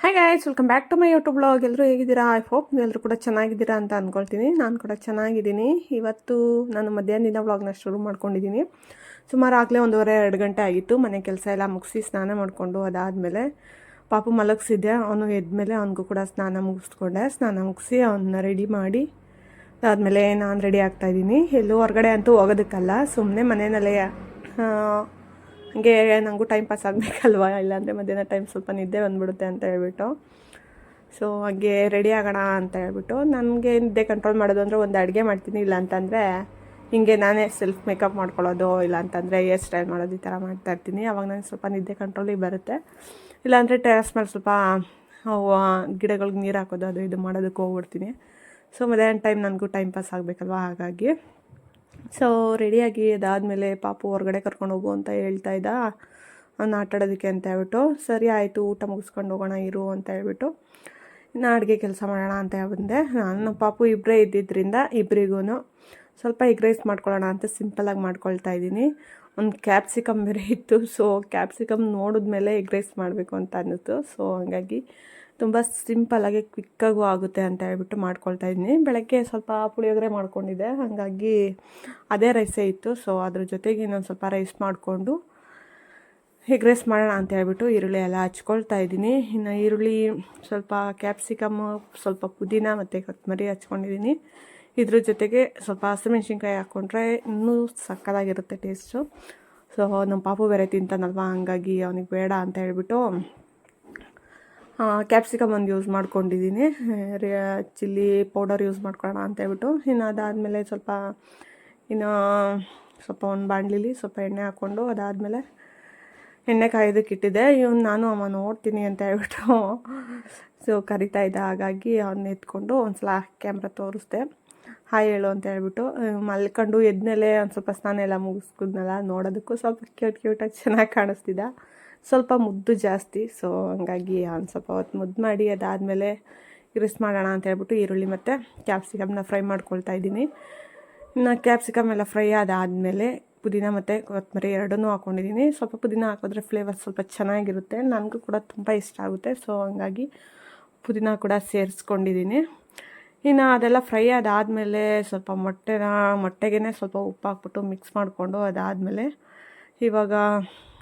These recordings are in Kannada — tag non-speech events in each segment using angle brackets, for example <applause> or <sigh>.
Hi guys welcome back to my YouTube blog ಎಲ್ಲರೂ ಹೇಗಿದ್ದೀರಾ? ಐ ಹೋಪ್ ಎಲ್ಲರೂ ಕೂಡ ಚೆನ್ನಾಗಿದ್ದೀರಾ ಅಂತ ಅಂದ್ಕೊಳ್ತೀನಿ ನಾನು ಕೂಡ ಚೆನ್ನಾಗಿದ್ದೀನಿ. ಇವತ್ತು ನಾನು ಮಧ್ಯಾಹ್ನದಿಂದ ವ್ಲಾಗ್ನ ಶುರು ಮಾಡ್ಕೊಂಡಿದ್ದೀನಿ. ಸುಮಾರು ಆಗಲೇ ಒಂದೂವರೆ, ಎರಡು ಗಂಟೆ ಆಗಿತ್ತು. ಮನೆ ಕೆಲಸ ಎಲ್ಲ ಮುಗಿಸಿ ಸ್ನಾನ ಮಾಡಿಕೊಂಡು ಅದಾದಮೇಲೆ ಪಾಪು ಮಲಗಿಸಿದ್ದೆ. ಅವನು ಎದ್ಮೇಲೆ ಅವನಿಗೂ ಕೂಡ ಸ್ನಾನ ಮುಗಿಸ್ಕೊಂಡೆ. ಸ್ನಾನ ಮುಗಿಸಿ ಅವನ್ನ ರೆಡಿ ಮಾಡಿ ಅದಾದಮೇಲೆ ನಾನು ರೆಡಿ ಆಗ್ತಾಯಿದ್ದೀನಿ ಎಲ್ಲೂ ಹೊರಗಡೆ ಅಂತೂ ಹೋಗೋದಕ್ಕಲ್ಲ. ಸುಮ್ಮನೆ ಮನೆಯಲ್ಲೇ ಹಾಗೆ ನನಗೂ ಟೈಮ್ ಪಾಸ್ ಆಗಬೇಕಲ್ವ? ಇಲ್ಲಾಂದರೆ ಮಧ್ಯಾಹ್ನ ಟೈಮ್ ಸ್ವಲ್ಪ ನಿದ್ದೆ ಬಂದ್ಬಿಡುತ್ತೆ ಅಂತ ಹೇಳ್ಬಿಟ್ಟು. ಸೊ ಹಾಗೆ ರೆಡಿ ಆಗೋಣ ಅಂತ ಹೇಳ್ಬಿಟ್ಟು. ನನಗೆ ನಿದ್ದೆ ಕಂಟ್ರೋಲ್ ಮಾಡೋದು ಅಂದರೆ ಒಂದು ಅಡುಗೆ ಮಾಡ್ತೀನಿ ಇಲ್ಲ ಅಂತಂದರೆ ಹಿಂಗೆ ನಾನೇ ಸೆಲ್ಫ್ ಮೇಕಪ್ ಮಾಡ್ಕೊಳ್ಳೋದು ಇಲ್ಲ ಅಂತಂದರೆ ಹೇರ್ ಸ್ಟೈಲ್ ಮಾಡೋದು ಈ ಥರ ಮಾಡ್ತಾ ಇರ್ತೀನಿ. ಅವಾಗ ನನಗೆ ಸ್ವಲ್ಪ ನಿದ್ದೆ ಕಂಟ್ರೋಲಿಗೆ ಬರುತ್ತೆ. ಇಲ್ಲಾಂದರೆ ಟೆರಸ್ ಮೇಲೆ ಸ್ವಲ್ಪ ಗಿಡಗಳಿಗೆ ನೀರು ಹಾಕೋದು, ಅದು ಇದು ಮಾಡೋದಕ್ಕೆ ಹೋಗ್ಬಿಡ್ತೀನಿ. ಸೊ ಮಧ್ಯಾಹ್ನ ಟೈಮ್ ನನಗೂ ಟೈಮ್ ಪಾಸ್ ಆಗಬೇಕಲ್ವ? ಹಾಗಾಗಿ. ಸೊ ರೆಡಿಯಾಗಿ ಅದಾದಮೇಲೆ ಪಾಪು ಹೊರಗಡೆ ಕರ್ಕೊಂಡು ಹೋಗು ಅಂತ ಹೇಳ್ತಾ ಇದ್ದ. ಅವ್ನು ಆಟಾಡೋದಕ್ಕೆ ಅಂತ ಹೇಳ್ಬಿಟ್ಟು, ಸರಿ ಆಯಿತು, ಊಟ ಮುಗಿಸ್ಕೊಂಡು ಹೋಗೋಣ, ಇರು ಅಂತ ಹೇಳ್ಬಿಟ್ಟು, ಇನ್ನು ಅಡುಗೆ ಕೆಲಸ ಮಾಡೋಣ ಅಂತ ಬಂದೆ. ನಾನು ಪಾಪು ಇಬ್ಬರೇ ಇದ್ದಿದ್ದರಿಂದ ಇಬ್ಬರಿಗೂ ಸ್ವಲ್ಪ ಎಗ್ ರೈಸ್ ಮಾಡ್ಕೊಳ್ಳೋಣ ಅಂತ ಸಿಂಪಲಾಗಿ ಮಾಡ್ಕೊಳ್ತಾ ಇದ್ದೀನಿ. ಒಂದು ಕ್ಯಾಪ್ಸಿಕಮ್ ಬೇರೆ ಇತ್ತು ಸೊ ಕ್ಯಾಪ್ಸಿಕಮ್ ನೋಡಿದ್ಮೇಲೆ ಎಗ್ ರೈಸ್ ಮಾಡಬೇಕು ಅಂತ ಅನ್ನಿಸ್ತು. ಸೊ ಹಂಗಾಗಿ ತುಂಬ ಸಿಂಪಲಾಗಿ ಕ್ವಿಕ್ಕಾಗೂ ಆಗುತ್ತೆ ಅಂತ ಹೇಳ್ಬಿಟ್ಟು ಮಾಡ್ಕೊಳ್ತಾ ಇದ್ದೀನಿ. ಬೆಳಗ್ಗೆ ಸ್ವಲ್ಪ ಪುಳಿಯೋಗರೆ ಮಾಡ್ಕೊಂಡಿದ್ದೆ. ಹಾಗಾಗಿ ಅದೇ ರೈಸೇ ಇತ್ತು. ಸೊ ಅದ್ರ ಜೊತೆಗೆ ಇನ್ನೊಂದು ಸ್ವಲ್ಪ ರೈಸ್ ಮಾಡಿಕೊಂಡು ಎಗ್ ರೈಸ್ ಮಾಡೋಣ ಅಂತ ಹೇಳ್ಬಿಟ್ಟು ಈರುಳ್ಳಿ ಎಲ್ಲ ಹಚ್ಕೊಳ್ತಾ ಇದ್ದೀನಿ. ಇನ್ನು ಈರುಳ್ಳಿ ಸ್ವಲ್ಪ ಕ್ಯಾಪ್ಸಿಕಮ್ಮು ಸ್ವಲ್ಪ ಪುದೀನ ಮತ್ತು ಕೊತ್ತಂಬರಿ ಹಚ್ಕೊಂಡಿದ್ದೀನಿ. ಇದ್ರ ಜೊತೆಗೆ ಸ್ವಲ್ಪ ಹಸಿಮೆಣ್ಸಿನ್ಕಾಯಿ ಹಾಕ್ಕೊಂಡ್ರೆ ಇನ್ನೂ ಸಕ್ಕದಾಗಿರುತ್ತೆ ಟೇಸ್ಟು ಸೊ ನಮ್ಮ ಪಾಪು ಬೇರೆ ತಿಂತಾನಲ್ವ, ಹಂಗಾಗಿ ಅವನಿಗೆ ಬೇಡ ಅಂತ ಹೇಳ್ಬಿಟ್ಟು ಕ್ಯಾಪ್ಸಿಕಮ್ ಒಂದು ಯೂಸ್ ಮಾಡ್ಕೊಂಡಿದ್ದೀನಿ ಚಿಲ್ಲಿ ಪೌಡರ್ ಯೂಸ್ ಮಾಡ್ಕೊಳ್ಳೋಣ ಅಂತ ಹೇಳ್ಬಿಟ್ಟು. ಇನ್ನು ಅದಾದಮೇಲೆ ಸ್ವಲ್ಪ, ಇನ್ನು ಸ್ವಲ್ಪ ಒಂದು ಬಾಣಲಿಲಿ ಸ್ವಲ್ಪ ಎಣ್ಣೆ ಹಾಕ್ಕೊಂಡು ಅದಾದಮೇಲೆ ಎಣ್ಣೆ ಕಾಯೋದಕ್ಕೆ ಇಟ್ಟಿದ್ದೆ. ಇವನು ನಾನು ಅಮ್ಮ ನೋಡ್ತೀನಿ ಅಂತ ಹೇಳ್ಬಿಟ್ಟು <laughs> ಸೊ ಕರಿತಾ ಇದ್ದ ಹಾಗಾಗಿ ಅವನ್ನ ಎತ್ಕೊಂಡು ಒಂದು ಸಲ ಕ್ಯಾಮ್ರಾ ತೋರಿಸ್ದೆ. ಹಾಯ್ ಹೇಳು ಅಂತ ಹೇಳ್ಬಿಟ್ಟು ಮಲ್ಕೊಂಡು ಎದ್ಮೇಲೆ ಒಂದು ಸ್ವಲ್ಪ ಸ್ನಾನ ಎಲ್ಲ ಮುಗಿಸ್ಕೊದ್ನಲ್ಲ ನೋಡೋದಕ್ಕೂ ಸ್ವಲ್ಪ ಕ್ಯೂಟ್ ಕ್ಯೂಟಾಗಿ ಚೆನ್ನಾಗಿ ಕಾಣಿಸ್ತಿದ್ದ. ಸ್ವಲ್ಪ ಮುದ್ದು ಜಾಸ್ತಿ. ಸೊ ಹಂಗಾಗಿ ಒಂದು ಸ್ವಲ್ಪ ಹೊತ್ತು ಮುದ್ದು ಮಾಡಿ, ಅದಾದಮೇಲೆ ಇರಿಸ್ ಮಾಡೋಣ ಅಂತ ಹೇಳ್ಬಿಟ್ಟು ಈರುಳ್ಳಿ ಮತ್ತು ಕ್ಯಾಪ್ಸಿಕಮ್ನ ಫ್ರೈ ಮಾಡ್ಕೊಳ್ತಾ ಇದ್ದೀನಿ. ಇನ್ನು ಕ್ಯಾಪ್ಸಿಕಮ್ ಎಲ್ಲ ಫ್ರೈ ಆದಾದಮೇಲೆ ಪುದೀನ ಮತ್ತು ಕೊತ್ತಂಬರಿ ಎರಡನ್ನೂ ಹಾಕ್ಕೊಂಡಿದ್ದೀನಿ ಸ್ವಲ್ಪ ಪುದೀನ ಹಾಕಿದ್ರೆ ಫ್ಲೇವರ್ ಸ್ವಲ್ಪ ಚೆನ್ನಾಗಿರುತ್ತೆ. ನನಗೂ ಕೂಡ ತುಂಬ ಇಷ್ಟ ಆಗುತ್ತೆ. ಸೊ ಹಂಗಾಗಿ ಪುದೀನ ಕೂಡ ಸೇರಿಸ್ಕೊಂಡಿದ್ದೀನಿ. ಇನ್ನು ಅದೆಲ್ಲ ಫ್ರೈ ಅದಾದಮೇಲೆ ಸ್ವಲ್ಪ ಮೊಟ್ಟೆನ ಮೊಟ್ಟೆಗೆ ಸ್ವಲ್ಪ ಉಪ್ಪು ಹಾಕ್ಬಿಟ್ಟು ಮಿಕ್ಸ್ ಮಾಡಿಕೊಂಡು ಅದಾದಮೇಲೆ ಇವಾಗ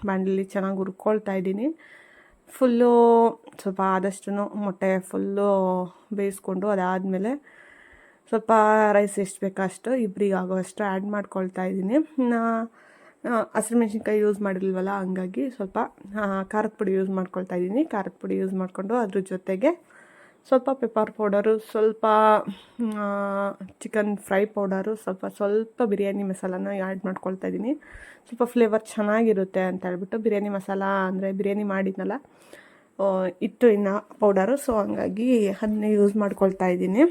ಬಾಣಲಿ ಚೆನ್ನಾಗಿ ಹುರ್ಕೊಳ್ತಾ ಇದ್ದೀನಿ. ಫುಲ್ಲು ಸ್ವಲ್ಪ ಆದಷ್ಟು ಮೊಟ್ಟೆ ಫುಲ್ಲು ಬೇಯಿಸ್ಕೊಂಡು ಅದಾದಮೇಲೆ ಸ್ವಲ್ಪ ರೈಸ್ ಎಷ್ಟು ಬೇಕೋ ಅಷ್ಟು ಇಬ್ಬರಿಗೆ ಆಗೋಷ್ಟು ಆ್ಯಡ್ ಮಾಡ್ಕೊಳ್ತಾ ಇದ್ದೀನಿ. ಹಸಿರು ಮೆಣಸಿನ್ಕಾಯಿ ಯೂಸ್ ಮಾಡಿಲ್ವಲ್ಲ ಹಂಗಾಗಿ ಸ್ವಲ್ಪ ಖಾರದ ಪುಡಿ ಯೂಸ್ ಮಾಡ್ಕೊಳ್ತಾ ಇದ್ದೀನಿ. ಖಾರದ ಪುಡಿ ಯೂಸ್ ಮಾಡಿಕೊಂಡು ಅದ್ರ ಜೊತೆಗೆ ಸ್ವಲ್ಪ ಪೆಪ್ಪರ್ ಪೌಡರು ಸ್ವಲ್ಪ ಚಿಕನ್ ಫ್ರೈ ಪೌಡರು ಸ್ವಲ್ಪ ಸ್ವಲ್ಪ ಬಿರಿಯಾನಿ ಮಸಾಲಾನ ಆ್ಯಡ್ ಮಾಡ್ಕೊಳ್ತಾ ಇದ್ದೀನಿ. ಸ್ವಲ್ಪ ಫ್ಲೇವರ್ ಚೆನ್ನಾಗಿರುತ್ತೆ ಅಂತ ಹೇಳ್ಬಿಟ್ಟು ಬಿರಿಯಾನಿ ಮಸಾಲ ಅಂದರೆ ಬಿರಿಯಾನಿ ಮಾಡಿದ್ನಲ್ಲ ಇತ್ತು ಇನ್ನು ಪೌಡರು ಸೊ ಹಂಗಾಗಿ ಅದನ್ನೇ ಯೂಸ್ ಮಾಡ್ಕೊಳ್ತಾ ಇದ್ದೀನಿ.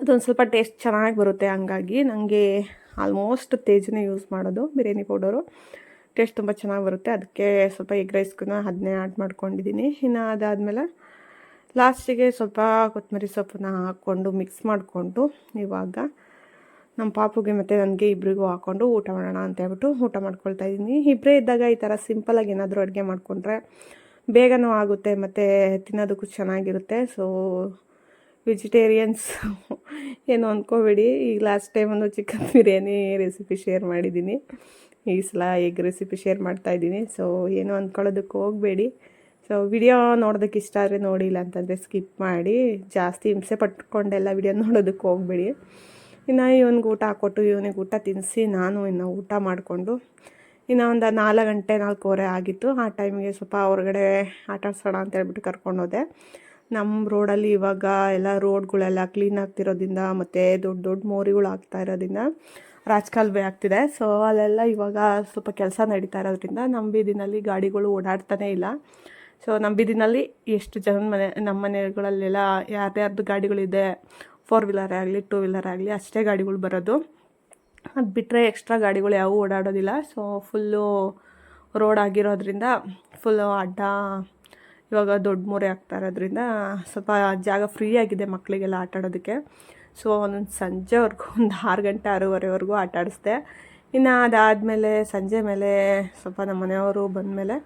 ಅದೊಂದು ಸ್ವಲ್ಪ ಟೇಸ್ಟ್ ಚೆನ್ನಾಗಿ ಬರುತ್ತೆ ಹಂಗಾಗಿ ನನಗೆ ಆಲ್ಮೋಸ್ಟ್ ತೇಜನೇ ಯೂಸ್ ಮಾಡೋದು ಬಿರಿಯಾನಿ ಪೌಡರು ಟೇಸ್ಟ್ ತುಂಬ ಚೆನ್ನಾಗಿ ಬರುತ್ತೆ, ಅದಕ್ಕೆ ಸ್ವಲ್ಪ ಎಗ್ ರೈಸ್ಗೂ ಅದನ್ನೇ ಆ್ಯಡ್ ಮಾಡ್ಕೊಂಡಿದ್ದೀನಿ. ಇನ್ನು ಅದಾದಮೇಲೆ ಲಾಸ್ಟಿಗೆ ಸ್ವಲ್ಪ ಕೊತ್ತಂಬರಿ ಸೊಪ್ಪನ್ನ ಹಾಕ್ಕೊಂಡು ಮಿಕ್ಸ್ ಮಾಡಿಕೊಂಡು ಇವಾಗ ನಮ್ಮ ಪಾಪುಗೆ ಮತ್ತು ನನಗೆ ಇಬ್ಬರಿಗೂ ಹಾಕ್ಕೊಂಡು ಊಟ ಮಾಡೋಣ ಅಂತ ಹೇಳ್ಬಿಟ್ಟು ಊಟ ಮಾಡ್ಕೊಳ್ತಾ ಇದ್ದೀನಿ. ಇಬ್ಬರೇ ಇದ್ದಾಗ ಈ ಥರ ಸಿಂಪಲಾಗಿ ಏನಾದರೂ ಅಡುಗೆ ಮಾಡಿಕೊಂಡ್ರೆ ಬೇಗನೂ ಆಗುತ್ತೆ ಮತ್ತು ತಿನ್ನೋದಕ್ಕೂ ಚೆನ್ನಾಗಿರುತ್ತೆ. ಸೊ ವೆಜಿಟೇರಿಯನ್ಸ್ <laughs> ಏನು ಅಂದ್ಕೋಬೇಡಿ ಈಗ ಲಾಸ್ಟ್ ಟೈಮ್ ಒಂದು ಚಿಕನ್ ಬಿರಿಯಾನಿ ರೆಸಿಪಿ ಶೇರ್ ಮಾಡಿದ್ದೀನಿ. ಈ ಸಲ ಎಗ್ ರೆಸಿಪಿ ಶೇರ್ ಮಾಡ್ತಾಯಿದ್ದೀನಿ ಸೊ ಏನು ಅಂದ್ಕೊಳ್ಳೋದಕ್ಕೆ ಹೋಗಬೇಡಿ. ಸೊ ವಿಡಿಯೋ ನೋಡೋದಕ್ಕೆ ಇಷ್ಟ ಆದರೆ ನೋಡಿಲ್ಲ ಅಂತಂದರೆ ಸ್ಕಿಪ್ ಮಾಡಿ ಜಾಸ್ತಿ ಹಿಂಸೆ ಪಟ್ಕೊಂಡೆಲ್ಲ ವಿಡಿಯೋ ನೋಡೋದಕ್ಕೆ ಹೋಗಬೇಡಿ. ಇನ್ನು ಇವನಿಗೆ ಊಟ ಹಾಕ್ಕೊಟ್ಟು ಇವನಿಗೆ ಊಟ ತಿನ್ನಿಸಿ ನಾನು ಇನ್ನು ಊಟ ಮಾಡಿಕೊಂಡು ಇನ್ನು ಒಂದು ನಾಲ್ಕು ಗಂಟೆ ನಾಲ್ಕೂವರೆ ಆಗಿತ್ತು. ಆ ಟೈಮಿಗೆ ಸ್ವಲ್ಪ ಹೊರಗಡೆ ಆಟ ಆಡ್ಸೋಣ ಅಂತ ಹೇಳ್ಬಿಟ್ಟು ಕರ್ಕೊಂಡು ಹೋದೆ. ನಮ್ಮ ರೋಡಲ್ಲಿ ಇವಾಗ ಎಲ್ಲ ರೋಡ್ಗಳೆಲ್ಲ ಕ್ಲೀನ್ ಆಗ್ತಿರೋದ್ರಿಂದ ಮತ್ತು ದೊಡ್ಡ ದೊಡ್ಡ ಮೋರಿಗಳು ಆಗ್ತಾ ಇರೋದ್ರಿಂದ ರಾಜಕಾಲುವೆ ಆಗ್ತಿದೆ. ಸೊ ಅಲ್ಲೆಲ್ಲ ಇವಾಗ ಸ್ವಲ್ಪ ಕೆಲಸ ನಡೀತಾ ಇರೋದ್ರಿಂದ ನಮ್ಮ ಬೀದಿನಲ್ಲಿ ಗಾಡಿಗಳು ಓಡಾಡ್ತಾನೇ ಇಲ್ಲ. ಸೊ ನಮ್ಮ ಬೀದಿನಲ್ಲಿ ಎಷ್ಟು ಜನ ಮನೆ ನಮ್ಮ ಮನೆಗಳಲ್ಲೆಲ್ಲ ಯಾರ್ಯಾರ್ದು ಗಾಡಿಗಳಿದೆ ಫೋರ್ ವೀಲರ್ ಆಗಲಿ ಟೂ ವೀಲರ್ ಆಗಲಿ, ಅಷ್ಟೇ ಗಾಡಿಗಳು ಬರೋದು. ಅದು ಬಿಟ್ಟರೆ ಎಕ್ಸ್ಟ್ರಾ ಗಾಡಿಗಳು ಯಾವೂ ಓಡಾಡೋದಿಲ್ಲ. ಸೊ ಫುಲ್ಲು ರೋಡ್ ಆಗಿರೋದ್ರಿಂದ ಫುಲ್ಲು ಅಡ್ಡ, ಇವಾಗ ದೊಡ್ಡ ಮೂರೆ ಆಗ್ತಾ ಇರೋದ್ರಿಂದ ಸ್ವಲ್ಪ ಜಾಗ ಫ್ರೀ ಆಗಿದೆ ಮಕ್ಕಳಿಗೆಲ್ಲ ಆಟ ಆಡೋದಕ್ಕೆ. ಸೊ ಒಂದೊಂದು ಸಂಜೆವರೆಗೂ ಒಂದು ಆರು ಗಂಟೆ, ಆರೂವರೆವರೆಗೂ ಆಟ ಆಡಿಸ್ದೆ. ಇನ್ನು ಅದಾದಮೇಲೆ ಸಂಜೆ ಮೇಲೆ ಸ್ವಲ್ಪ ನಮ್ಮ ಮನೆಯವರು ಬಂದಮೇಲೆ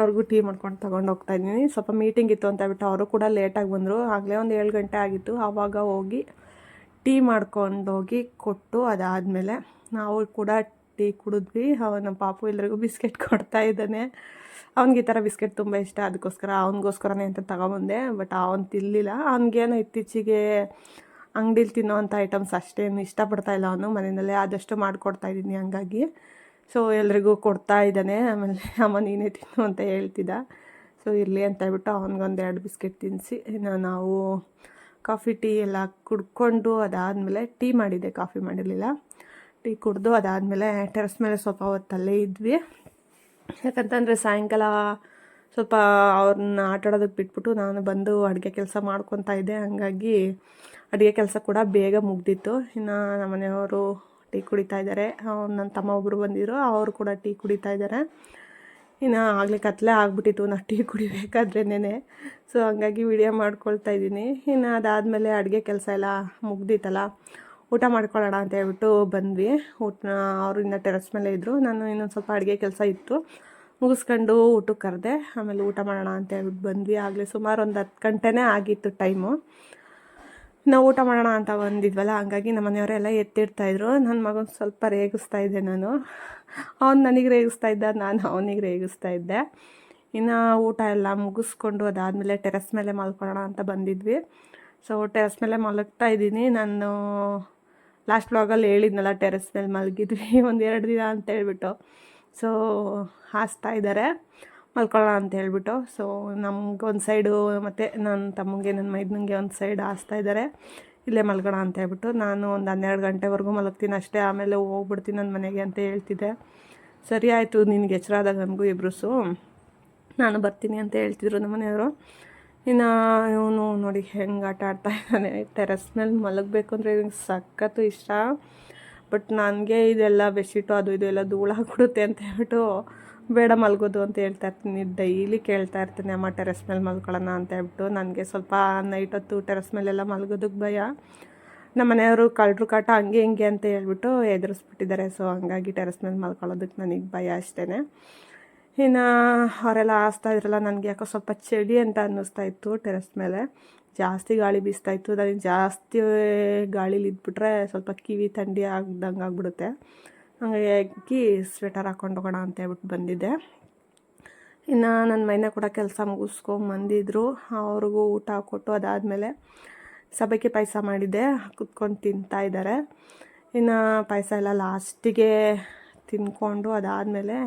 ಅವ್ರಿಗೂ ಟೀ ಮಾಡ್ಕೊಂಡು ತೊಗೊಂಡು ಹೋಗ್ತಾ ಇದ್ದೀನಿ. ಸ್ವಲ್ಪ ಮೀಟಿಂಗ್ ಇತ್ತು ಅಂತ ಹೇಳ್ಬಿಟ್ಟು ಅವರು ಕೂಡ ಲೇಟಾಗಿ ಬಂದರು. ಆಗಲೇ ಒಂದು ಏಳು ಗಂಟೆ ಆಗಿತ್ತು. ಆವಾಗ ಹೋಗಿ ಟೀ ಮಾಡ್ಕೊಂಡು ಹೋಗಿ ಕೊಟ್ಟು ಅದಾದಮೇಲೆ ನಾವು ಕೂಡ ಟೀ ಕುಡಿದ್ವಿ. ಅವನ ಪಾಪು ಎಲ್ಲರಿಗೂ ಬಿಸ್ಕೆಟ್ ಕೊಡ್ತಾ ಇದ್ದಾನೆ. ಅವ್ನಿಗೆ ಈ ಥರ ಬಿಸ್ಕೆಟ್ ತುಂಬ ಇಷ್ಟ. ಅದಕ್ಕೋಸ್ಕರ ಅವನಿಗೋಸ್ಕರನೇ ಅಂತ ತಗೊಬಂದೆ. ಬಟ್ ಅವ್ನು ತಿನ್ನಲಿಲ್ಲ ಅವ್ನಿಗೇನೋ ಇತ್ತೀಚೆಗೆ ಅಂಗಡೀಲಿ ತಿನ್ನೋವಂಥ ಐಟಮ್ಸ್ ಅಷ್ಟೇನು ಇಷ್ಟಪಡ್ತಾ ಇಲ್ಲ ಅವನು. ಮನೆಯಲ್ಲೇ ಆದಷ್ಟು ಮಾಡಿಕೊಡ್ತಾ ಇದ್ದೀನಿ ಹಂಗಾಗಿ. ಸೊ ಎಲ್ರಿಗೂ ಕೊಡ್ತಾ ಇದ್ದಾನೆ. ಆಮೇಲೆ ಅಮ್ಮ ನೀನೇ ತಿನ್ನು ಅಂತ ಹೇಳ್ತಿದ್ದ. ಸೊ ಇರಲಿ ಅಂತ ಹೇಳ್ಬಿಟ್ಟು ಅವನಿಗೊಂದು ಎರಡು ಬಿಸ್ಕೆಟ್ ತಿನ್ನಿಸಿ ಇನ್ನು ನಾವು ಕಾಫಿ, ಟೀ ಎಲ್ಲ ಕುಡ್ಕೊಂಡು ಅದಾದಮೇಲೆ ಟೀ ಮಾಡಿದ್ದೆ. ಕಾಫಿ ಮಾಡಿರಲಿಲ್ಲ. ಟೀ ಕುಡಿದು ಅದಾದಮೇಲೆ ಟೆರೆಸ್ ಮೇಲೆ ಸ್ವಲ್ಪ ಹೊತ್ತಲ್ಲೇ ಇದ್ವಿ. ಯಾಕಂತಂದರೆ ಸಾಯಂಕಾಲ ಸ್ವಲ್ಪ ಅವ್ರನ್ನ ಆಟಾಡೋದಕ್ಕೆ ಬಿಟ್ಬಿಟ್ಟು ನಾನು ಬಂದು ಅಡುಗೆ ಕೆಲಸ ಮಾಡ್ಕೊತಾ ಇದ್ದೆ. ಹಾಗಾಗಿ ಅಡುಗೆ ಕೆಲಸ ಕೂಡ ಬೇಗ ಮುಗ್ದಿತ್ತು. ಇನ್ನು ನಮ್ಮ ಮನೆಯವರು ಟೀ ಕುಡಿತಾ ಇದ್ದಾರೆ. ನನ್ನ ತಮ್ಮ ಒಬ್ಬರು ಬಂದಿದ್ರು. ಅವರು ಕೂಡ ಟೀ ಕುಡಿತಾ ಇದ್ದಾರೆ. ಇನ್ನು ಆಗಲೇ ಕತ್ಲೆ ಆಗಿಬಿಟ್ಟಿತ್ತು. ನಾನು ಟೀ ಕುಡಿಬೇಕಾದ್ರೇನೆ ಸೊ ಹಂಗಾಗಿ ವಿಡಿಯೋ ಮಾಡ್ಕೊಳ್ತಾ ಇದ್ದೀನಿ. ಇನ್ನು ಅದಾದಮೇಲೆ ಅಡುಗೆ ಕೆಲಸ ಎಲ್ಲ ಮುಗ್ದಿತ್ತಲ್ಲ, ಊಟ ಮಾಡ್ಕೊಳ್ಳೋಣ ಅಂತ ಹೇಳ್ಬಿಟ್ಟು ಬಂದ್ವಿ. ಊಟ ಅವರು ಇನ್ನು ಟೆರೆಸ್ ಮೇಲೆ ಇದ್ದರು ನಾನು ಇನ್ನೊಂದು ಸ್ವಲ್ಪ ಅಡುಗೆ ಕೆಲಸ ಇತ್ತು. ಮುಗಿಸ್ಕೊಂಡು ಊಟಕ್ಕೆ ಕರೆದೆ. ಆಮೇಲೆ ಊಟ ಮಾಡೋಣ ಅಂತ ಹೇಳ್ಬಿಟ್ಟು ಬಂದ್ವಿ. ಆಗಲೇ ಸುಮಾರು ಒಂದು ಹತ್ತು ಗಂಟೆನೇ ಆಗಿತ್ತು ಟೈಮು ನಾವು ಊಟ ಮಾಡೋಣ ಅಂತ ಬಂದಿದ್ವಲ್ಲ, ಹಂಗಾಗಿ ನಮ್ಮ ಮನೆಯವರೆಲ್ಲ ಎತ್ತಿಡ್ತಾಯಿದ್ರು ನನ್ನ ಮಗನ ಸ್ವಲ್ಪ ರೇಗಿಸ್ತಾ ಇದ್ದೆ ನಾನು. ಅವ್ನು ನನಗೆ ರೇಗಿಸ್ತಾ ಇದ್ದ, ನಾನು ಅವನಿಗೆ ರೇಗಿಸ್ತಾ ಇದ್ದೆ. ಇನ್ನು ಊಟ ಎಲ್ಲ ಮುಗಿಸ್ಕೊಂಡು ಅದಾದಮೇಲೆ ಟೆರೆಸ್ ಮೇಲೆ ಮಲ್ಕೊಳ್ಳೋಣ ಅಂತ ಬಂದಿದ್ವಿ. ಸೊ, ಟೆರೆಸ್ ಮೇಲೆ ಮಲಗ್ತಾ ಇದ್ದೀನಿ. ನಾನು ಲಾಸ್ಟ್ ಬ್ಲಾಗಲ್ಲಿ ಹೇಳಿದ್ನಲ್ಲ, ಟೆರೆಸ್ ಮೇಲೆ ಮಲಗಿದ್ವಿ <laughs> ಒಂದು ಎರಡು ದಿನ ಅಂತ ಹೇಳ್ಬಿಟ್ಟು. ಸೊ, ಹಾಸ್ತಾ ಇದ್ದಾರೆ ಮಲ್ಕೊಳ್ಳೋಣ ಅಂತ ಹೇಳ್ಬಿಟ್ಟು. ಸೊ ನಮ್ಗೆ ಒಂದು ಸೈಡು ಮತ್ತು ನನ್ನ ತಮ್ಮಗೆ ನನ್ನ ಮೈದನಿಗೆ ಒಂದು ಸೈಡ್ ಹಾಸ್ತಾ ಇದ್ದಾರೆ ಇಲ್ಲೇ ಮಲ್ಗೋಣ ಅಂತ ಹೇಳ್ಬಿಟ್ಟು ನಾನು ಒಂದು ಹನ್ನೆರಡು ಗಂಟೆವರೆಗೂ ಮಲಗ್ತೀನಿ ಅಷ್ಟೇ. ಆಮೇಲೆ ಹೋಗ್ಬಿಡ್ತೀನಿ ನನ್ನ ಮನೆಗೆ ಅಂತ ಹೇಳ್ತಿದ್ದೆ. ಸರಿ ಆಯಿತು, ನಿನಗೆ ಎಚ್ಚರಾದಾಗ ನನಗೂ ಇಬ್ರುಸು ನಾನು ಬರ್ತೀನಿ ಅಂತ ಹೇಳ್ತಿದ್ರು ನಮ್ಮ ಮನೆಯವರು. ಇನ್ನು ಇವನು ನೋಡಿ ಹೆಂಗೆ ಆಟ ಆಡ್ತಾ ಇದ್ದಾನೆ. ಟೆರೆಸ್ ಮೇಲೆ ಮಲಗಬೇಕು ಅಂದರೆ ಇವ್ನಿಗೆ ಸಖತ್ತು ಇಷ್ಟ. ಬಟ್ ನನಗೆ ಇದೆಲ್ಲ ಬೆಡ್ಶೀಟು ಅದು ಇದು ಎಲ್ಲ ಧೂಳಾಗ್ಬಿಡುತ್ತೆ ಅಂತ ಹೇಳ್ಬಿಟ್ಟು ಬೇಡ ಮಲಗೋದು ಅಂತ ಹೇಳ್ತಾ ಇರ್ತೀನಿ. ಡೈಲಿ ಕೇಳ್ತಾ ಇರ್ತೀನಿ, ಅಮ್ಮ ಟೆರೆಸ್ ಮೇಲೆ ಮಲ್ಕೊಳ್ಳೋಣ ಅಂತ ಹೇಳ್ಬಿಟ್ಟು ನನಗೆ ಸ್ವಲ್ಪ ನೈಟ್ ಹೊತ್ತು ಟೆರೆಸ್ ಮೇಲೆಲ್ಲ ಮಲ್ಗೋದಕ್ಕೆ ಭಯ. ನಮ್ಮ ಮನೆಯವರು ಕಳ್ಳರು ಕಾಟ ಹಂಗೆ ಹಿಂಗೆ ಅಂತ ಹೇಳ್ಬಿಟ್ಟು ಎದುರಿಸ್ಬಿಟ್ಟಿದ್ದಾರೆ. ಸೊ ಹಂಗಾಗಿ ಟೆರೆಸ್ ಮೇಲೆ ಮಲ್ಕೊಳ್ಳೋದಕ್ಕೆ ನನಗೆ ಭಯ ಅಷ್ಟೇ ಇನ್ನು ಅವರೆಲ್ಲ ಆಸ್ತಾ ಇದ್ರಲ್ಲ, ನನಗೆ ಯಾಕೋ ಸ್ವಲ್ಪ ಚಳಿ ಅಂತ ಅನ್ನಿಸ್ತಾ ಇತ್ತು ಟೆರೆಸ್ ಮೇಲೆ. ಜಾಸ್ತಿ ಗಾಳಿ ಬೀಸ್ತಾ ಇತ್ತು. ನನಗೆ ಜಾಸ್ತಿ ಗಾಳೀಲಿ ಇದ್ಬಿಟ್ರೆ ಸ್ವಲ್ಪ ಕಿವಿ ಥಂಡಿ ಆಗ್ದಂಗೆ ಆಗ್ಬಿಡುತ್ತೆ. ಹಾಗಾಗಿ ಸ್ವೆಟರ್ ಹೋಗೋಣ ಅಂತ ಹೇಳ್ಬಿಟ್ಟು ಬಂದಿದ್ದೆ. ಇನ್ನು ನನ್ನ ಮೈನೇ ಕೂಡ ಕೆಲಸ ಮುಗಿಸ್ಕೊಂಬಂದಿದ್ರು. ಅವ್ರಿಗೂ ಊಟ ಕೊಟ್ಟು ಅದಾದಮೇಲೆ ಸಬಕ್ಕೆ ಪಾಯಸ ಮಾಡಿದ್ದೆ. ಕುತ್ಕೊಂಡು ತಿಂತಾ ಇದ್ದಾರೆ. ಇನ್ನು ಪಾಯಸ ಎಲ್ಲ ಲಾಸ್ಟಿಗೆ ತಿನ್ಕೊಂಡು ಅದಾದಮೇಲೆ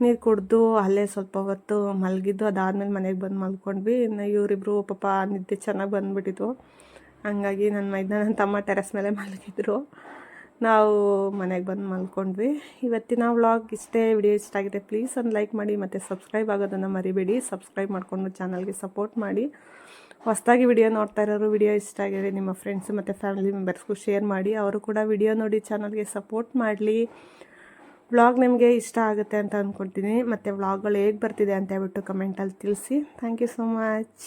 ನೀರು ಕುಡಿದು ಅಲ್ಲೇ ಸ್ವಲ್ಪ ಹೊತ್ತು ಮಲಗಿದ್ದು ಅದಾದಮೇಲೆ ಮನೆಗೆ ಬಂದು ಮಲ್ಕೊಂಡ್ವಿ. ಇನ್ನು ಇವರಿಬ್ಬರು ಪಾಪ ನಿದ್ದೆ ಚೆನ್ನಾಗಿ ಬಂದುಬಿಟ್ಟಿತ್ತು. ಹಂಗಾಗಿ ನನ್ನ ಮೈದ ನನ್ನ ತಮ್ಮ ಟೆರೆಸ್ ಮೇಲೆ ಮಲಗಿದ್ರು. ನಾವು ಮನೆಗೆ ಬಂದು ಮಲ್ಕೊಂಡ್ವಿ. ಇವತ್ತಿನ ವ್ಲಾಗ್ ಇಷ್ಟೇ ವಿಡಿಯೋ ಇಷ್ಟ ಆಗಿದೆ. ಪ್ಲೀಸ್ ಒಂದು ಲೈಕ್ ಮಾಡಿ, ಮತ್ತು ಸಬ್ಸ್ಕ್ರೈಬ್ ಆಗೋದನ್ನು ಮರಿಬೇಡಿ. ಸಬ್ಸ್ಕ್ರೈಬ್ ಮಾಡಿಕೊಂಡು ಚಾನಲ್ಗೆ ಸಪೋರ್ಟ್ ಮಾಡಿ. ಹೊಸದಾಗಿ ವಿಡಿಯೋ ನೋಡ್ತಾ ಇರೋರು, ವಿಡಿಯೋ ಇಷ್ಟ ಆಗಿದೆ ನಿಮ್ಮ ಫ್ರೆಂಡ್ಸ್ ಮತ್ತು ಫ್ಯಾಮಿಲಿ ಮೆಂಬರ್ಸ್ಗೂ ಶೇರ್ ಮಾಡಿ. ಅವರು ಕೂಡ ವಿಡಿಯೋ ನೋಡಿ ಚಾನಲ್ಗೆ ಸಪೋರ್ಟ್ ಮಾಡಲಿ. ವ್ಲಾಗ್ ನಿಮಗೆ ಇಷ್ಟ ಆಗುತ್ತೆ ಅಂತ ಅಂದ್ಕೊಳ್ತೀನಿ ಮತ್ತು ವ್ಲಾಗ್ಗಳು ಹೇಗೆ ಬರ್ತಿದೆ ಅಂತ ಹೇಳ್ಬಿಟ್ಟು ಕಮೆಂಟಲ್ಲಿ ತಿಳಿಸಿ. Thank you so much